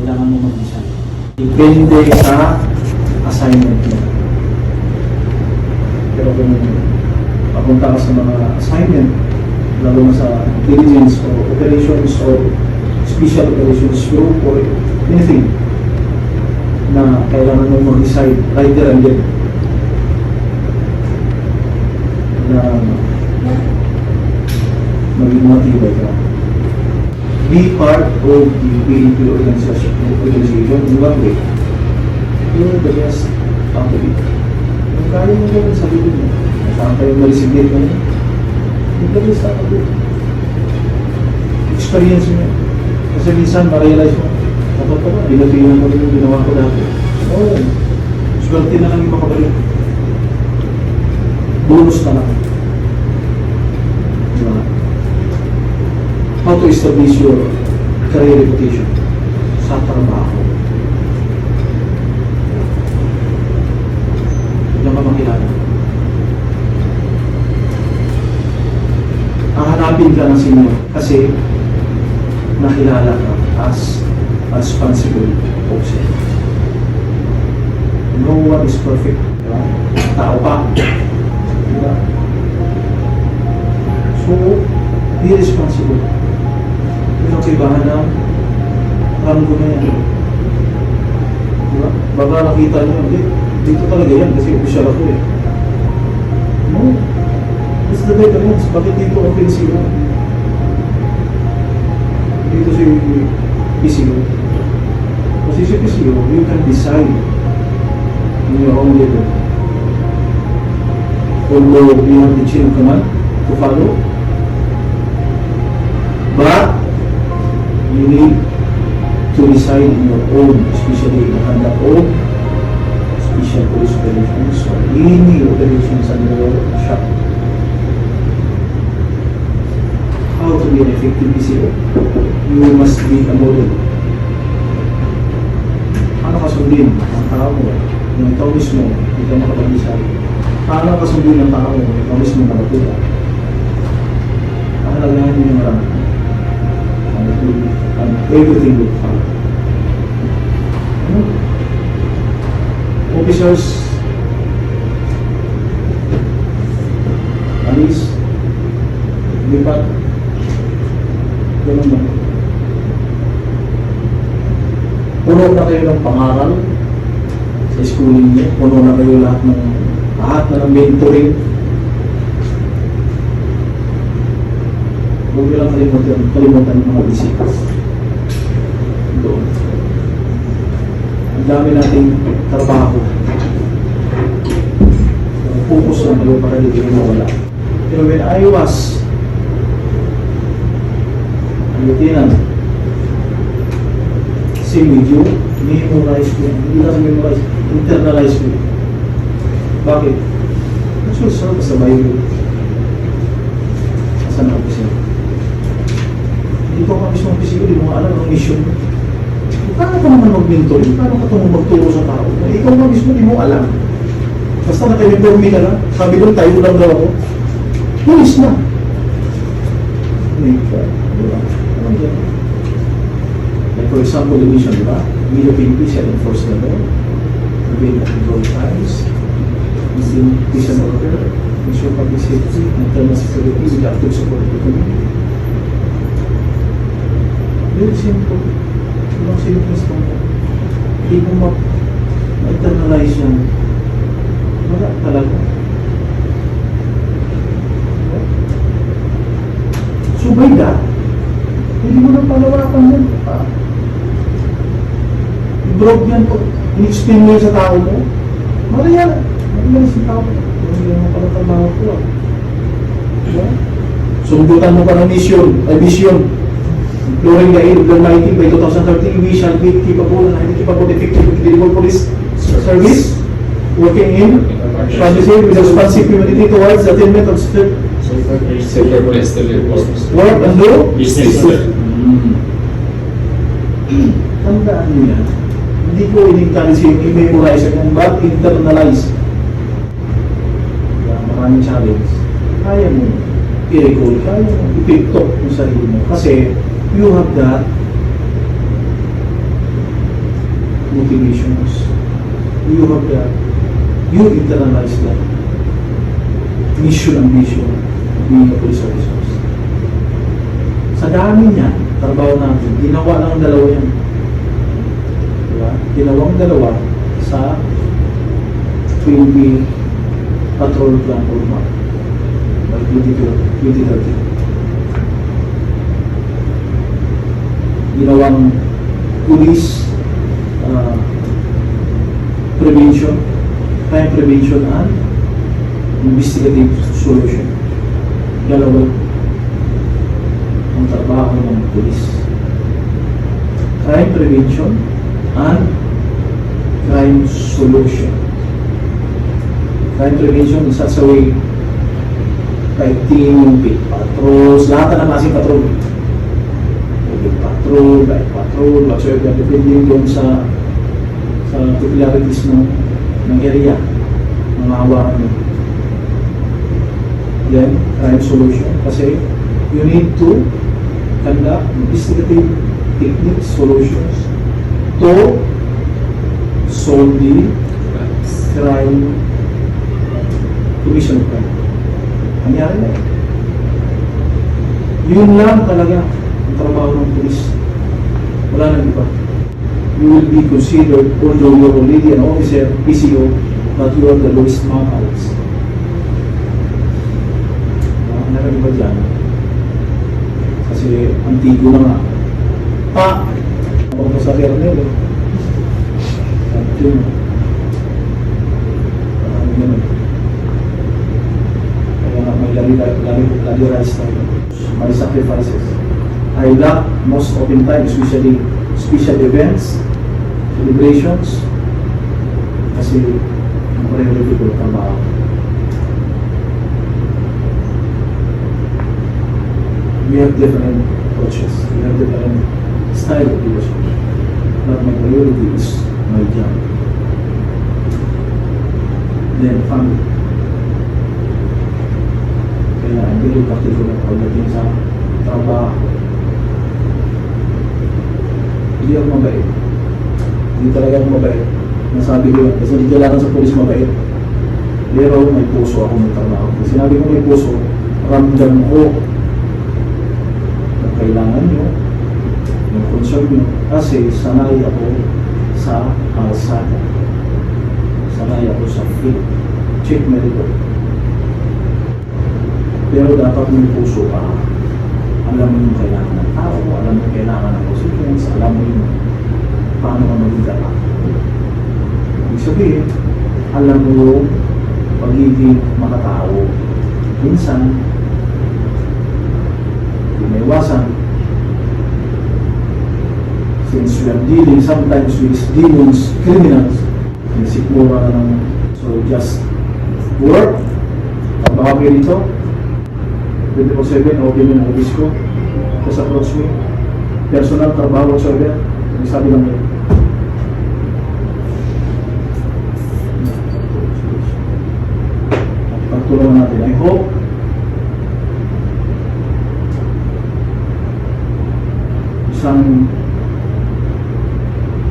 Kailangan mo mag-design. Depende sa assignment mo. Pero kung papunta ka sa mga assignment, lalo na sa intelligence or operations or special operations group or anything na kailangan mo mag-decide right there and then na maging matibay ka. Be part of the PNP organization, organization in one way. You're the best out of it. Kung kaya mo gawin sa sarili mo, saan kayo ma-resignate mo you're the best out of it. Experience mo. Kasi minsan ma-realize mo, dapat pa ba, binatiwan mo rin yung ginawa ko dati. Oo yan. Swerte na lang yung makabalik. Bonus na lang. Diba? How to establish your career reputation sa trabaho. Diyan ka makilala. Hahanapin ka ng senior kasi nakilala ka as responsible officer. No one is perfect. Diba? Tao pa. Diba? So, be responsible. Baka nakita nyo, hindi, dito talaga yan kasi official ako eh. No. That's the difference. Bakit dito PCO? Dito si PCO. Kasi si PCO, you can decide in your own level. Although you have the chain of command to follow, but you need to decide in your own, especially in conduct of special police operations or any operations under shop. How to be an effective PCO? You must be a model. Paano ka sundin ang tao mo? Yung ikaw mismo, ikaw makapag-decide. Paano ka sundin ang tao mo? Ikaw mismo nakatuwa. Pahalagahan mo yung marami. And everything will follow. Officers, alis, lipat, ganun ba? Puno na kayo ng pangaral sa schooling niyo, puno na kayo lahat ng lahat na ng mentoring. Huwag niyo lang kalimutan, kalimutan yung mga bisita. Ang dami nating trabaho. Focus lang kayo para hindi kayo mawala. Pero when I was a lieutenant, same with you, memorize ko. Hindi lang memorize, internalize ko. Bakit? Actually, sarap sa Bible. Asan ang officer? Hindi ko ka mismo officer, hindi mo alam ang mission mo. Paano ka naman mag-mentor? Paano ka itong magturo sa tao? Eh, ikaw nga mismo, hindi mo alam. Basta naka-uniforme ka na, sabi doon, tayo lang daw ako. Pulis na. Di? Like for example, the mission, di ba? We the PNP shall enforce the law, prevent and control crimes, instant peace and order, ensure public safety, internal security with active support the community. Very simple. Ibang simple sa mga. Hindi mo ma- ma-internalize yan. Wala talaga. By that, hindi mo nang palawakan yan. Ah. I-drop yan po. In-explain mo sa tao mo. Mali yan. Mali yan sa tao mo. Hindi yan pala trabaho ko ah. Diba? Mo pa ng mission, ay vision. Imploring the aid of the Almighty by 2030, we shall be capable and highly capable, effective, and credible police service working in safety with responsive humanity towards the attainment of strict Safer place to live. work and do Business. Mm. Tandaan niyo yan. Hindi ko in-encourage yung i-memorize kung ba't internalize. Maraming challenge. Kaya mo i-recall, kaya mo i-tiktok yung sarili mo. Kasi you have that motivations. You have the, you internalize that mission and vision of being a police officer. Sa dami niyan, trabaho natin, ginawa lang dalawa yan. Diba? Ginawang dalawa sa 20 patrol plan roadmap by 2030. Ginawang police uh, prevention, crime prevention and investigative solution. Dalawa ang trabaho ng police. Crime prevention and crime solution. Crime prevention in such a way kahit big patrols, lahat na ng klaseng patrol. Patrol, light patrol, whatsoever, depende doon sa sa peculiarities ng, ng area, ng hawakan nyo. Then, crime solution. Kasi, you need to conduct investigative techniques, solutions to solve the crime, commission of crime. Nangyari na eh. Yun lang talaga ang trabaho ng polis. Wala nang iba. You will be considered, although you're already an officer, PCO, but you are the lowest mammals. Ang nang iba dyan. Kasi antigo na nga. Pa! Abang sa kernel eh. At yun. Parang ganun. Kaya nga may lari lari lari rise tayo. My sacrifices. I lack most often time, especially special events, celebrations, kasi ang priority ko trabaho. We have different approaches, we have different style of leadership. But my priority is my job. Then family. Kaya I'm very particular pagdating sa trabaho. Hindi ako mabait. Hindi talaga ako mabait. Nasabi ko yan. Kasi hindi kailangan sa polis mabait. Pero may puso ako ng trabaho. Pag sinabi ko may puso, ramdam ko na kailangan nyo, yung concern nyo. Kasi sanay ako sa kalsada. Sanay ako sa field. Check my record. Pero dapat may puso ka. Alam mo yung kailangan alam mo kailangan ng consequence, alam mo yung paano ka maging dapat. Ibig sabihin, alam mo yung pagiging makatao. Minsan, hindi may iwasan. Since we are dealing sometimes with demons, criminals, nasikmura na ng so just work, trabaho kayo dito, 24-7, okay mo yung office ko. Just approach me. Personal, trabaho, whatsoever. Sabi lang yun. Pagtulungan natin. I hope isang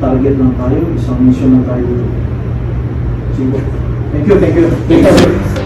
target lang tayo, isang mission lang tayo. Sige. Thank you, thank you. Thank you.